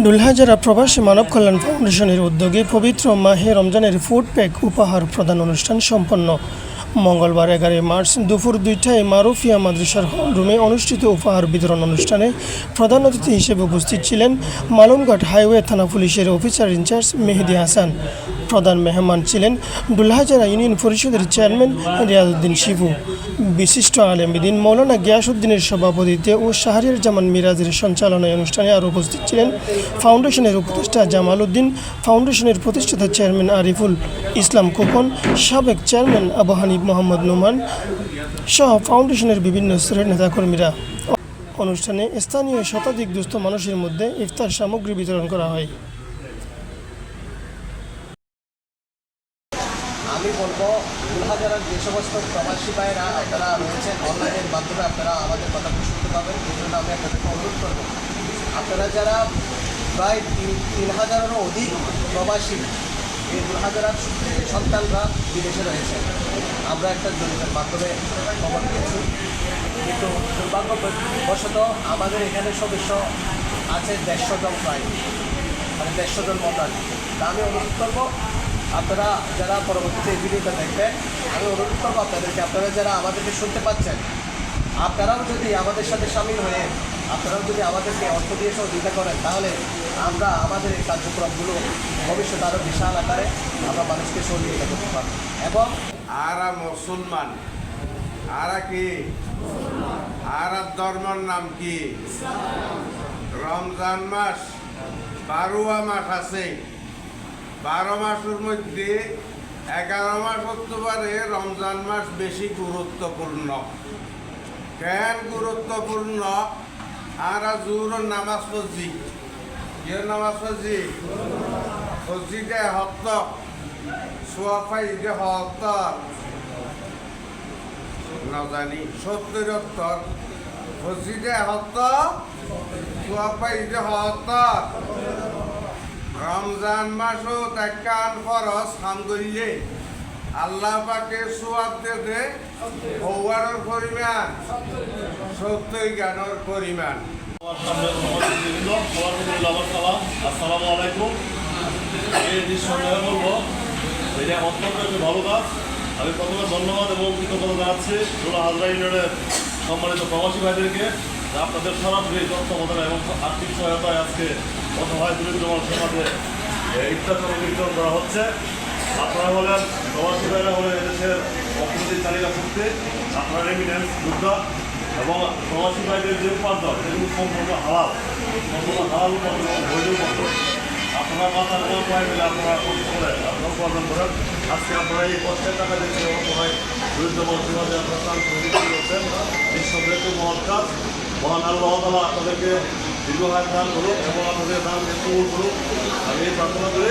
ডুলহাজারা প্রবাসী মানব কল্যাণ ফাউন্ডেশনের উদ্যোগে পবিত্র মাহে রমজানের ফুড প্যাক উপহার প্রদান অনুষ্ঠান সম্পন্ন। মঙ্গলবার এগারোই মার্চ দুপুর দুইটায় মারুফিয়া মাদ্রাসার হল রুমে অনুষ্ঠিত উপহার বিতরণ অনুষ্ঠানে প্রধান অতিথি হিসেবে উপস্থিত ছিলেন মালুমঘাট হাইওয়ে থানা পুলিশের অফিসার ইনচার্জ মেহেদি হাসান। প্রধান মেহমান ছিলেন ডুলহাজারা ইউনিয়ন পরিষদের চেয়ারম্যান রিয়াজউদ্দিন শিবু। বিশিষ্ট আলেমদিন মৌলানা গিয়াসউদ্দিনের সভাপতিত্বে ও শাহরিয়ার জামান মিরাজের সঞ্চালনায় অনুষ্ঠানে আরও উপস্থিত ছিলেন ফাউন্ডেশনের উপদেষ্টা জামাল উদ্দিন ফাউন্ডেশনের প্রতিষ্ঠাতা চেয়ারম্যান আরিফুল ইসলাম খোকন, সাবেক চেয়ারম্যান আবু হানিফ মোহাম্মদ নোমান সহ ফাউন্ডেশনের বিভিন্ন স্তরের নেতাকর্মীরা অনুষ্ঠানে স্থানীয় শতাধিক দুস্থ মানুষের মধ্যে ইফতার সামগ্রী বিতরণ করা হয়। আমি বলব যে সমস্ত প্রবাসী ভাইয়েরা আপনারা রয়েছেন অনলাইনের মাধ্যমে আপনারা আমাদের কথা শুনতে পাবেন, এই জন্য আমি আপনাদেরকে অনুরোধ আপনারা যারা প্রায় তিন হাজারেরও অধিক প্রবাসী এই দুলহাজারার সন্তানরা বিদেশে রয়েছে। আমরা একটা জরিপের মাধ্যমে খবর পেয়েছি। কিন্তু দুর্ভাগ্যবশত আমাদের এখানে সদস্য আছে দেড়শো জন প্রায়। মানে দেড়শো জন মতো তা আমি অনুরোধ করব, আপনারা যারা পরবর্তীতে এই ভিডিওটা দেখবেন, আমি অনুরোধ করব আপনাদেরকে, আপনারা যারা আমাদেরকে শুনতে পাচ্ছেন, আপনারাও যদি আমাদের সাথে সামিল হয়ে আপনারাও যদি আমাদেরকে অর্থ দিয়ে সহযোগিতা করেন তাহলে আমরা আমাদের এই কার্যক্রমগুলো ভবিষ্যতে আরও বিশাল আকারে আমরা মানুষকে সহযোগিতা করতে পারব। এবং আরা মুসলমান। আরা কি? আরা ধর্মের নাম কি? রমজান মাস বারোয়া মাস আছে। বারো মাসের মধ্যে এগারো মাস হতে পারে রমজান মাস বেশি গুরুত্বপূর্ণ। কেন গুরুত্বপূর্ণ? আরা জোর নামাজ পড়ছি। কি নামাজ পড়ছি? মসজিদে হত্য সোয়াফাই যে হত্য না জানি সত্তর উত্তর মসজিদে হত্য সোয়াফাই যে হত্য রমজান মাসও খরচ খান করিলে আল্লাহ পাকে সোয়াব দেতে এই বলব ভালো আমি প্রথমে ধন্যবাদ এবং কৃতজ্ঞতা জানাচ্ছি জোড়া হাজরা ইউনিয়নের সম্মানিত প্রবাসী ভাইদেরকে আপনাদের সরাসরি তত্ত্বাবধানে এবং আর্থিক সহায়তায় আজকে অসহায় দরিদ্র বিতরণ করা হচ্ছে। আপনারা হলেন প্রবাসী ভাইরা হলেন এদেশের তালিকা শক্তি আপনারা রেমিডেন্স যোদ্ধা এবং প্রবাসী ভাইদের যে উপার্জন সেগুলো সম্পূর্ণ হালাল। সম্পূর্ণ হালাল উপার্জন বৈধ উপার্জন আপনারা মাথার পায়ে মিলে আপনারা কষ্ট করে আপনারা উপার্জন করেন আজকে আপনারা এই কষ্টের টাকা অসহায় দরিদ্র মানুষের মাঝে আপনারা সহযোগিতা করছেন নিঃসন্দেহে মহৎ কাজ। মহান আল্লাহ তালা আপনাদেরকে দীর্ঘহায় দান করুন এবং আপনাদের দানকে কবুল করুন আমি এই প্রার্থনা করে